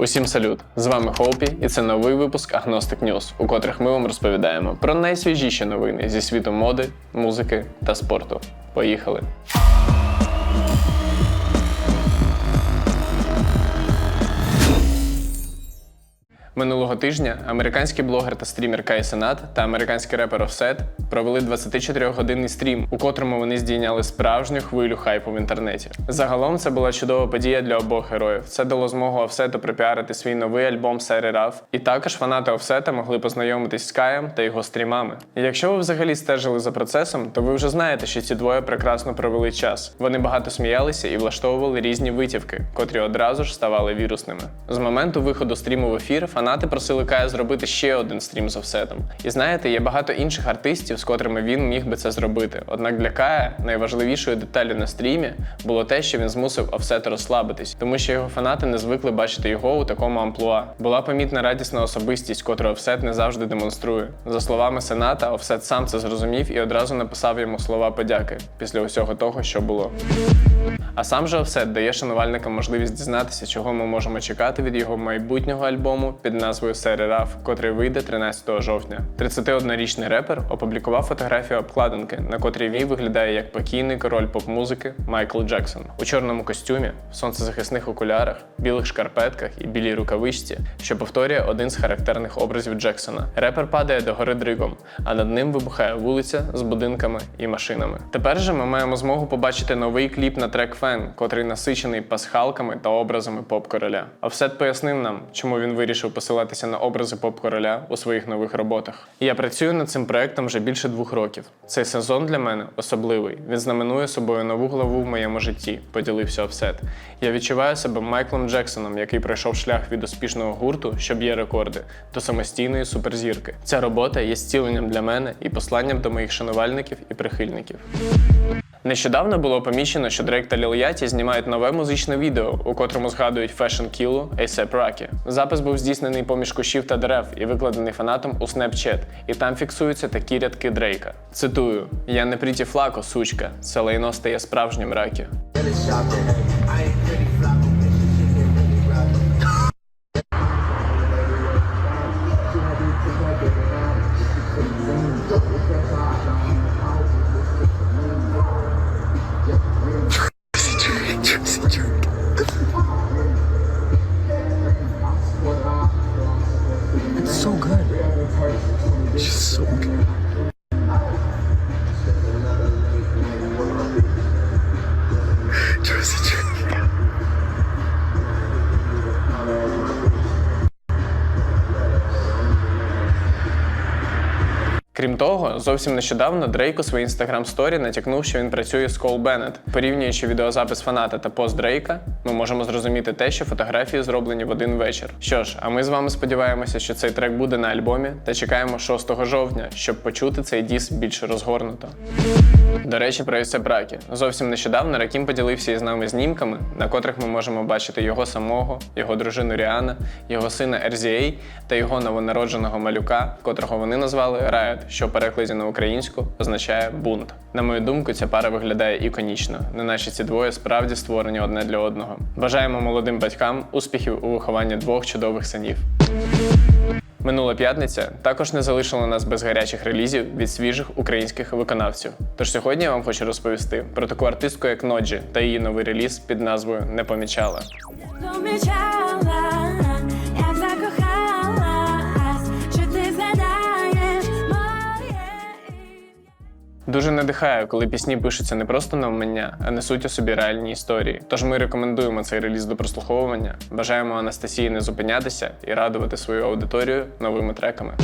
Усім салют! З вами Хоупі, і це новий випуск Agnostic News, у котрих ми вам розповідаємо про найсвіжіші новини зі світу моди, музики та спорту. Поїхали! Минулого тижня американський блогер та стрімер Кай Сенат та американський репер Offset провели 24-годинний стрім, у котрому вони здійняли справжню хвилю хайпу в інтернеті. Загалом це була чудова подія для обох героїв. Це дало змогу Offset припіарити свій новий альбом Сері Раф, і також фанати Offset могли познайомитись з Каєм та його стрімами. Якщо ви взагалі стежили за процесом, то ви вже знаєте, що ці двоє прекрасно провели час. Вони багато сміялися і влаштовували різні витівки, котрі одразу ж ставали вірусними. З моменту виходу стріму в ефір фанати просили Кая зробити ще один стрім з офсетом. І знаєте, є багато інших артистів, з котрими він міг би це зробити. Однак для Кая найважливішою деталлю на стрімі було те, що він змусив офсет розслабитись, тому що його фанати не звикли бачити його у такому амплуа. Була помітна радісна особистість, котру офсет не завжди демонструє. За словами Сената, офсет сам це зрозумів і одразу написав йому слова подяки після усього того, що було. А сам же Offset дає шанувальникам можливість дізнатися, чого ми можемо чекати від його майбутнього альбому під назвою Раф, котрий вийде 13 жовтня. 31-річний репер опублікував фотографію обкладинки, на котрій він виглядає як покійний король поп-музики Майкл Джексон у чорному костюмі, в сонцезахисних окулярах, білих шкарпетках і білій рукавичці, що повторює один з характерних образів Джексона. Репер падає до гори дригом, а над ним вибухає вулиця з будинками і машинами. Тепер же ми маємо змогу побачити новий кліп на трек Фен, котрий насичений пасхалками та образами поп-короля. Офсет пояснив нам, чому він вирішив посилатися на образи поп-короля у своїх нових роботах. Я працюю над цим проектом вже більше двох років. Цей сезон для мене особливий. Він знаменує собою нову главу в моєму житті, поділився Офсет. Я відчуваю себе Майклом Джексоном, який пройшов шлях від успішного гурту, що б'є рекорди, до самостійної суперзірки. Ця робота є зціленням для мене і посланням до моїх шанувальників і прихильників. Нещодавно було помічено, що Дрейк та Ліл Яті знімають нове музичне відео, у котрому згадують фешн кілу A$AP Rocky. Запис був здійснений поміж кущів та дерев і викладений фанатом у Snapchat, і там фіксуються такі рядки Дрейка. Цитую: Я не пріті флако, сучка, це лайно стає справжнім ракі. Того, зовсім нещодавно Дрейк у своїй інстаграм сторі натякнув, що він працює з Кол Беннет. Порівнюючи відеозапис фаната та пост Дрейка, ми можемо зрозуміти те, що фотографії зроблені в один вечір. Що ж, а ми з вами сподіваємося, що цей трек буде на альбомі та чекаємо 6 жовтня, щоб почути цей діс більш розгорнуто. До речі, про Есе Бракі. Зовсім нещодавно Ракім поділився із нами знімками, на котрих ми можемо бачити його самого, його дружину Ріана, його сина RZA та його новонародженого малюка, котрого вони назвали Riot, що в перекладі на українську означає бунт. На мою думку, ця пара виглядає іконічно, неначе ці двоє справді створені одне для одного. Бажаємо молодим батькам успіхів у вихованні двох чудових синів. Минула п'ятниця також не залишила нас без гарячих релізів від свіжих українських виконавців. Тож сьогодні я вам хочу розповісти про таку артистку, як Ноджі, та її новий реліз під назвою Не помічала. Помічала, Дуже надихає, коли пісні пишуться не просто на вмання, а несуть у собі реальні історії. Тож ми рекомендуємо цей реліз до прослуховування. Бажаємо Анастасії не зупинятися і радувати свою аудиторію новими треками.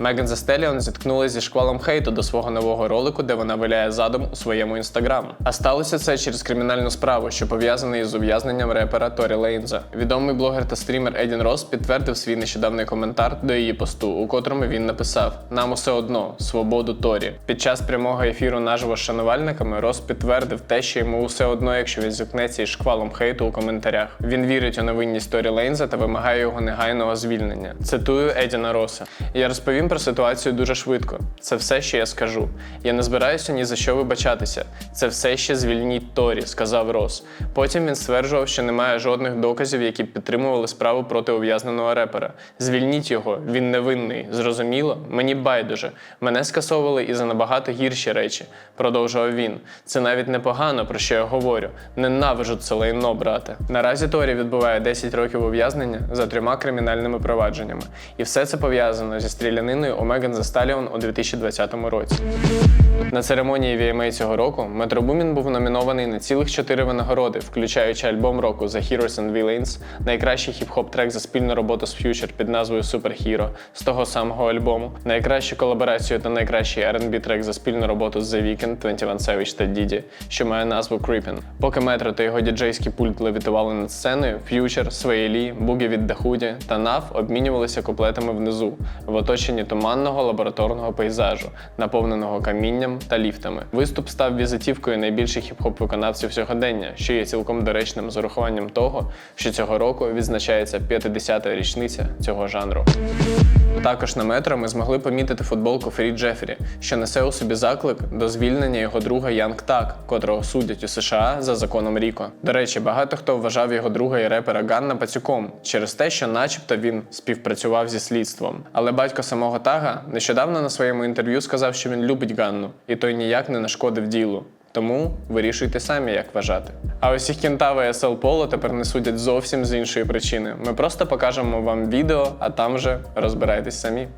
Меган Stallion зіткнулася зі шквалом хейту до свого нового ролику, де вона виляє задом у своєму інстаграм. А сталося це через кримінальну справу, що пов'язана із ув'язненням репера Торі Лейнза. Відомий блогер та стрімер Едін Рос підтвердив свій нещодавний коментар до її посту, у котрому він написав: Нам усе одно свободу Торі. Під час час прямого ефіру наживо з шанувальниками Рос підтвердив те, що йому все одно, якщо він зіткнеться із шквалом хейту у коментарях. Він вірить у невинність Торі Лейнза та вимагає його негайного звільнення. Цитую Едіна Роса. Я розповім про ситуацію дуже швидко. Це все, що я скажу. Я не збираюся ні за що вибачатися. Це все ще звільніть Торі, сказав Рос. Потім він стверджував, що немає жодних доказів, які підтримували справу проти ув'язненого репера. Звільніть його, він невинний. Зрозуміло? Мені байдуже. Мене скасовували і за набагато гірші речі, продовжував він. Це навіть непогано, про що я говорю. Ненавижу це лайно, брате. Наразі Торі відбуває 10 років ув'язнення за трьома кримінальними провадженнями. І все це пов'язано зі стріляниною у Меган Зі Сталіон у 2020 році. На церемонії VMA цього року Метро Бумін був номінований на цілих чотири винагороди, включаючи альбом року The Heroes and Villains, найкращий хіп-хоп трек за спільну роботу з Future під назвою Super Hero з того самого альбому, найкращу колаборацію та найкращий R&B трек за спільну роботу з The Weeknd, 21 Savage та Diddy, що має назву Creepin'. Поки Метро та його діджейський пульт левітували над сценою, Sway Lee, Бугі від Hoodie та Nav обмінювалися куплетами внизу, в оточенні туманного лабораторного пейзажу, наповненого камінням та ліфтами. Виступ став візитівкою найбільших хіп-хоп виконавців сьогодення, що є цілком доречним з урахуванням того, що цього року відзначається 50-та річниця цього жанру. Також на метро ми змогли помітити футболку Фрі Джефрі, що несе у собі заклик до звільнення його друга Янг Так, котрого судять у США за законом Ріко. До речі, багато хто вважав його друга і репера Ганна пацюком через те, що, начебто, він співпрацював зі слідством. Але батько самого Тага нещодавно на своєму інтерв'ю сказав, що він любить Ганну, і той ніяк не нашкодив ділу. Тому вирішуйте самі, як вважати. А ось їх кентави і SL Polo тепер не судять зовсім з іншої причини. Ми просто покажемо вам відео, а там вже розбирайтесь самі.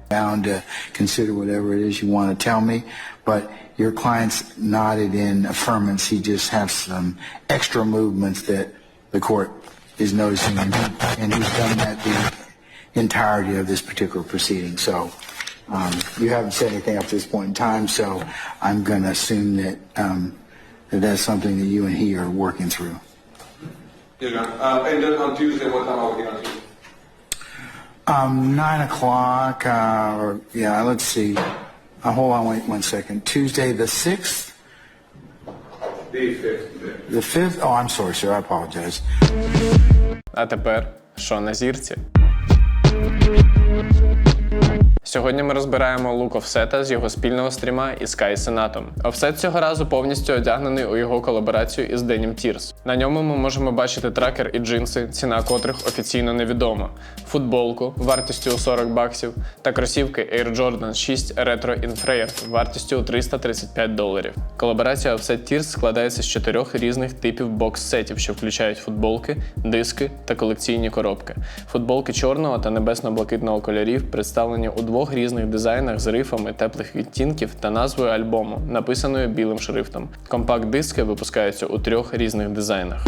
Bound to consider whatever it is you want to tell me. But your client's nodded in affirmance. He just has some extra movements that the court is noticing, and, and he's done that the entirety of this particular proceeding. So um, you haven't said anything up to this point in time, so I'm going to assume that, um, that that's something that you and he are working through. Yes, ma'am. Um, and then on Tuesday, what time are we on Tuesday? Um, nine o'clock, uh, or, yeah, let's see. Uh, hold on, wait one second. Tuesday the 6th? The fifth. The 5th? Oh, I'm sorry, sir. I apologize. А тепер що на зірці? Сьогодні ми розбираємо лук Офсета з його спільного стріма із Sky Сенатом. Офсет цього разу повністю одягнений у його колаборацію із Denim Tears. На ньому ми можемо бачити тракер і джинси, ціна котрих офіційно невідома, футболку вартістю у 40 баксів та кросівки Air Jordan 6 Retro Infrared вартістю у 335 доларів. Колаборація Offset Tears складається з чотирьох різних типів бокс-сетів, що включають футболки, диски та колекційні коробки. Футболки чорного та небесно-блакитного кольорів представлені у двох різних дизайнах з рифами теплих відтінків та назвою альбому, написаною білим шрифтом. Компакт-диски випускаються у трьох різних дизайнах.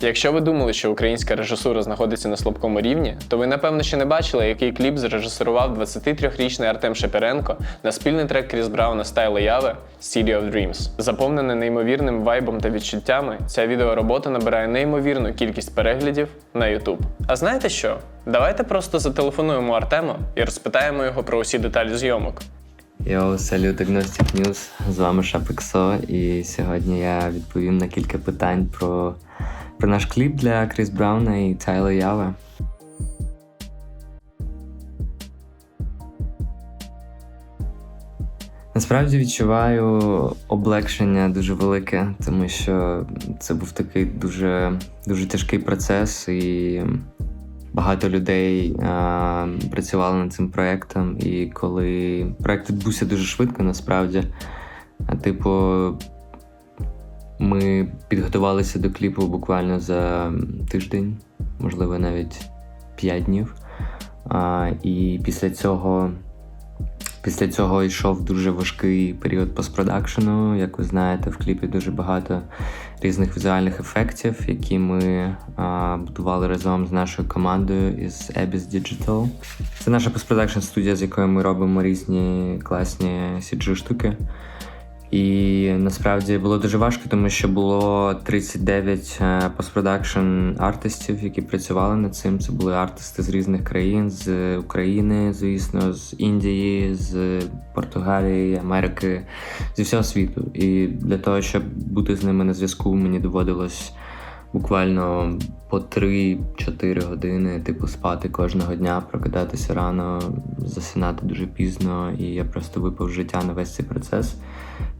Якщо ви думали, що українська режисура знаходиться на слабкому рівні, то ви напевно ще не бачили, який кліп зрежисурував 23-річний Артем Шепіренко на спільний трек Кріс Брауна Стайла Яве City of Dreams. Заповнена неймовірним вайбом та відчуттями, ця відеоробота набирає неймовірну кількість переглядів на YouTube. А знаєте що? Давайте просто зателефонуємо Артему і розпитаємо його про усі деталі зйомок. Йоу, салют Agnostic News, з вами Шапексо, і сьогодні я відповім на кілька питань про, про наш кліп для Кріс Брауна і Тайла Ява. Насправді відчуваю облегшення дуже велике, тому що це був такий дуже, дуже тяжкий процес, і багато людей а, працювали над цим проєктом. І коли проєкт відбувся дуже швидко, насправді, типу, ми підготувалися до кліпу буквально за тиждень, можливо, навіть 5 днів. А, і після цього. Після цього йшов дуже важкий період постпродакшену. Як ви знаєте, в кліпі дуже багато різних візуальних ефектів, які ми а, будували разом з нашою командою із Abyss Digital. Це наша постпродакшн студія, з якою ми робимо різні класні CG штуки. І насправді було дуже важко, тому що було 39 е, постпродакшн артистів, які працювали над цим. Це були артисти з різних країн, з України, звісно, з Індії, з Португалії, Америки, зі всього світу. І для того, щоб бути з ними на зв'язку, мені доводилось буквально по 3-4 години, типу, спати кожного дня, прокидатися рано, засинати дуже пізно, і я просто випав життя на весь цей процес,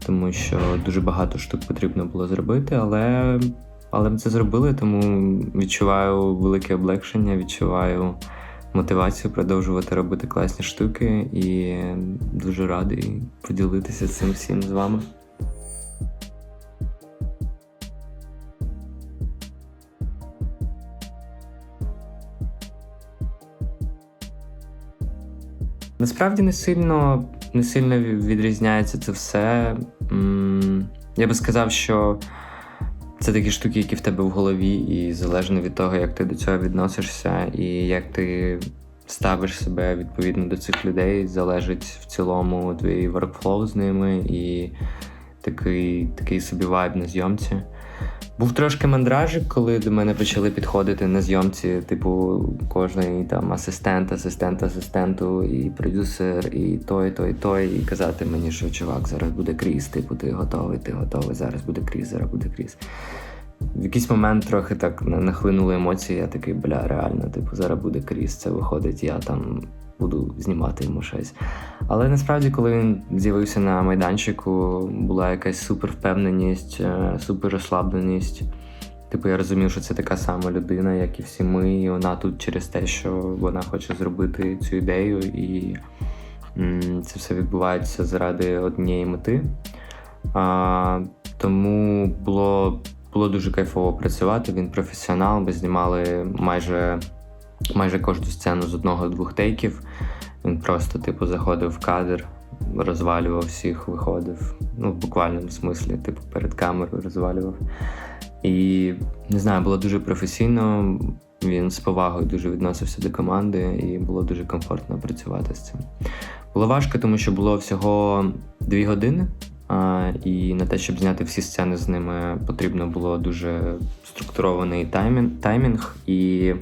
тому що дуже багато штук потрібно було зробити, але, але ми це зробили, тому відчуваю велике облегшення, відчуваю мотивацію продовжувати робити класні штуки і дуже радий поділитися цим всім з вами. Насправді не сильно, не сильно відрізняється це все. Я би сказав, що це такі штуки, які в тебе в голові, і залежно від того, як ти до цього відносишся, і як ти ставиш себе відповідно до цих людей, залежить в цілому твій воркфлоу з ними і такий, такий собі вайб на зйомці. Був трошки мандражик, коли до мене почали підходити на зйомці, типу, кожний там асистент, асистент асистенту, і продюсер, і той, той, той, і казати мені, що чувак, зараз буде кріс, типу, ти готовий, ти готовий, зараз буде кріс, зараз буде кріс. В якийсь момент трохи так нахлинули емоції, я такий, бля, реально, типу, зараз буде кріс, це виходить, я там буду знімати йому щось. Але насправді, коли він з'явився на майданчику, була якась супервпевненість, е, супер розслабленість. Типу, я розумів, що це така сама людина, як і всі ми, і вона тут через те, що вона хоче зробити цю ідею, і це все відбувається заради однієї мети. А, тому було, було дуже кайфово працювати. Він професіонал. Ми знімали майже, майже кожну сцену з одного-двох тейків. Він просто, типу, заходив в кадр, розвалював всіх, виходив. Ну, в буквальному смислі, типу, перед камерою розвалював. І не знаю, було дуже професійно. Він з повагою дуже відносився до команди, і було дуже комфортно працювати з цим. Було важко, тому що було всього дві години, і на те, щоб зняти всі сцени з ними, потрібно було дуже структурований таймінг і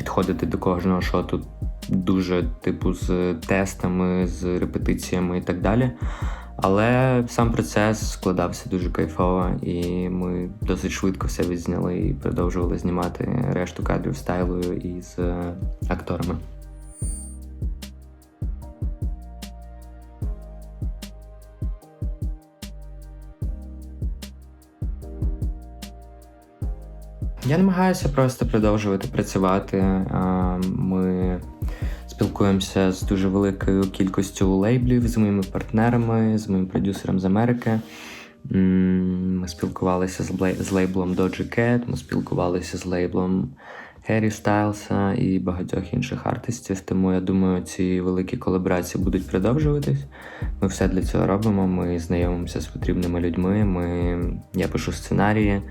підходити до кожного шоту дуже, типу, з тестами, з репетиціями і так далі. Але сам процес складався дуже кайфово, і ми досить швидко все відзняли і продовжували знімати решту кадрів стайлою і з акторами. Я намагаюся просто продовжувати працювати. Ми спілкуємося з дуже великою кількістю лейблів, з моїми партнерами, з моїм продюсером з Америки. Ми спілкувалися з, з лейблом Doja Cat, ми спілкувалися з лейблом Harry Styles і багатьох інших артистів. Тому я думаю, ці великі колаборації будуть продовжуватись. Ми все для цього робимо. Ми знайомимося з потрібними людьми. Ми... Я пишу сценарії,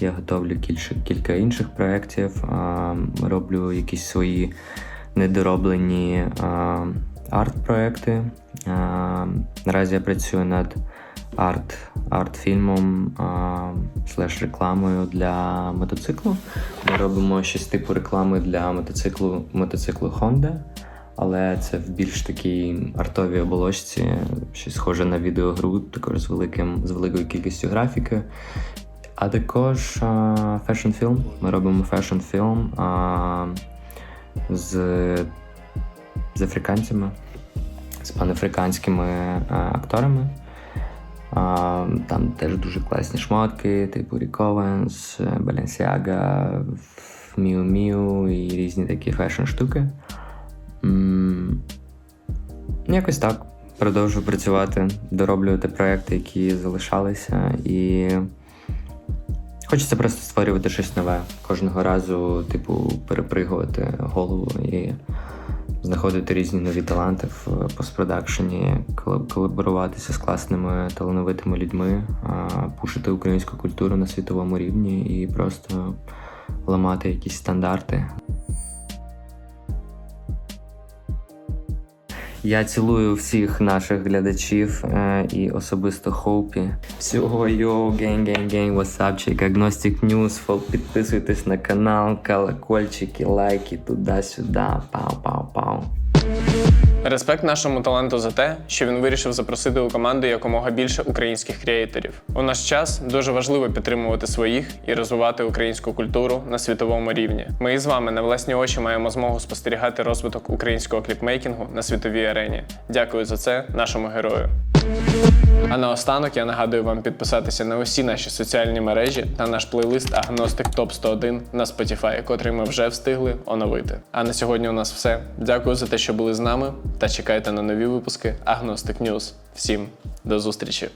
я готовлю кілька, кілька інших проєктів, роблю якісь свої недороблені арт-проекти. Наразі я працюю над арт, арт-фільмом слеш рекламою для мотоциклу. Ми робимо щось типу реклами для мотоциклу, мотоциклу Honda. Але це в більш такій артовій оболочці, щось схоже на відеогру, також з великим з великою кількістю графіки. А також фешн фільм. Ми робимо фешн фільм з, з африканцями, з панафриканськими акторами. Там теж дуже класні шмотки, типу Owens, Balenciaga, Miu Miu і різні такі фешн штуки. Якось так. Продовжую працювати, дороблювати проекти, які залишалися, і хочеться просто створювати щось нове. Кожного разу, типу, перепригувати голову і знаходити різні нові таланти в постпродакшені, колаб- колаборуватися з класними талановитими людьми, пушити українську культуру на світовому рівні і просто ламати якісь стандарти. Я цілую всіх наших глядачів е, і особисто Хоупі. Всього йоу, гень, гень, гень, васапчик, Agnostic News, фол, підписуйтесь на канал, колокольчики, лайки, туди-сюди, пау-пау-пау. Респект нашому таланту за те, що він вирішив запросити у команду якомога більше українських креаторів. У наш час дуже важливо підтримувати своїх і розвивати українську культуру на світовому рівні. Ми із вами на власні очі маємо змогу спостерігати розвиток українського кліпмейкінгу на світовій арені. Дякую за це нашому герою. А наостанок я нагадую вам підписатися на усі наші соціальні мережі та наш плейлист Агностик Топ 101 на Spotify, котрий ми вже встигли оновити. А на сьогодні у нас все. Дякую за те, що були з нами, та чекайте на нові випуски Агностик News. Всім до зустрічі!